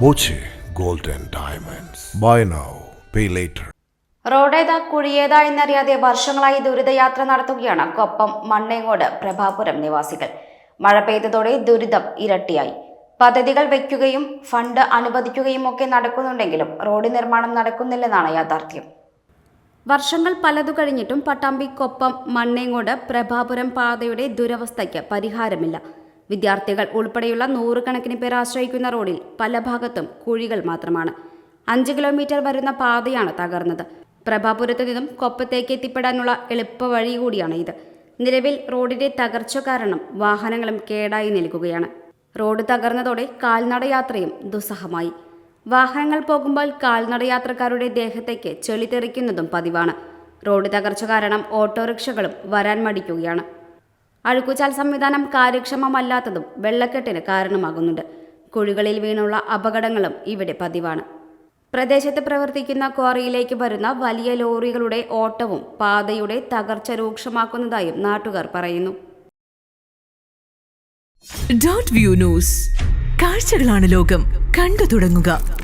Boche gold and Diamonds. Buy now, pay later. റോഡേതാ കുഴിയേതാ എന്നറിയാതെ വർഷങ്ങളായി ദുരിതയാത്ര നടത്തുകയാണ് കൊപ്പം മണ്ണേങ്ങോട് പ്രഭാപുരം നിവാസികൾ മഴ പെയ്തതോടെ ദുരിതം ഇരട്ടിയായി പദ്ധതികൾ വയ്ക്കുകയും ഫണ്ട് അനുവദിക്കുകയും ഒക്കെ നടക്കുന്നുണ്ടെങ്കിലും റോഡ് നിർമ്മാണം നടക്കുന്നില്ലെന്നാണ് യാഥാർത്ഥ്യം വർഷങ്ങൾ പലതു കഴിഞ്ഞിട്ടും പട്ടാമ്പി കൊപ്പം മണ്ണേങ്ങോട് പ്രഭാപുരം പാതയുടെ ദുരവസ്ഥയ്ക്ക് പരിഹാരമില്ല വിദ്യാർത്ഥികൾ ഉൾപ്പെടെയുള്ള നൂറുകണക്കിന് പേർ ആശ്രയിക്കുന്ന റോഡിൽ പല ഭാഗത്തും കുഴികൾ മാത്രമാണ്. അഞ്ച് കിലോമീറ്റർ വരുന്ന പാതയാണ് തകർന്നത്. പ്രഭാപുരത്ത് നിന്നും കൊപ്പത്തേക്ക് എത്തിപ്പെടാനുള്ള എളുപ്പ വഴി കൂടിയാണ് ഇത്. നിലവിൽ റോഡിന്റെ തകർച്ച കാരണം വാഹനങ്ങളും കേടായി നിൽക്കുകയാണ്. റോഡ് തകർന്നതോടെ കാൽനടയാത്രയും ദുസ്സഹമായി. വാഹനങ്ങൾ പോകുമ്പോൾ കാൽനടയാത്രക്കാരുടെ ദേഹത്തേക്ക് ചെളി തെറിക്കുന്നതും പതിവാണ്. റോഡ് തകർച്ച കാരണം ഓട്ടോറിക്ഷകളും വരാൻ മടിക്കുകയാണ്. അഴുക്കുചാൽ സംവിധാനം കാര്യക്ഷമമല്ലാത്തതും വെള്ളക്കെട്ടിന് കാരണമാകുന്നുണ്ട്. കുഴികളിൽ വീണുള്ള അപകടങ്ങളും ഇവിടെ പതിവാണ്. പ്രദേശത്ത് പ്രവർത്തിക്കുന്ന ക്വാറിയിലേക്ക് വരുന്ന വലിയ ലോറികളുടെ ഓട്ടവും പാതയുടെ തകർച്ച രൂക്ഷമാക്കുന്നതായും നാട്ടുകാർ പറയുന്നു. ഡോട്ട് വ്യൂ ന്യൂസ് കാഴ്ചകളാണ് ലോകം. കണ്ടു തുടങ്ങുക.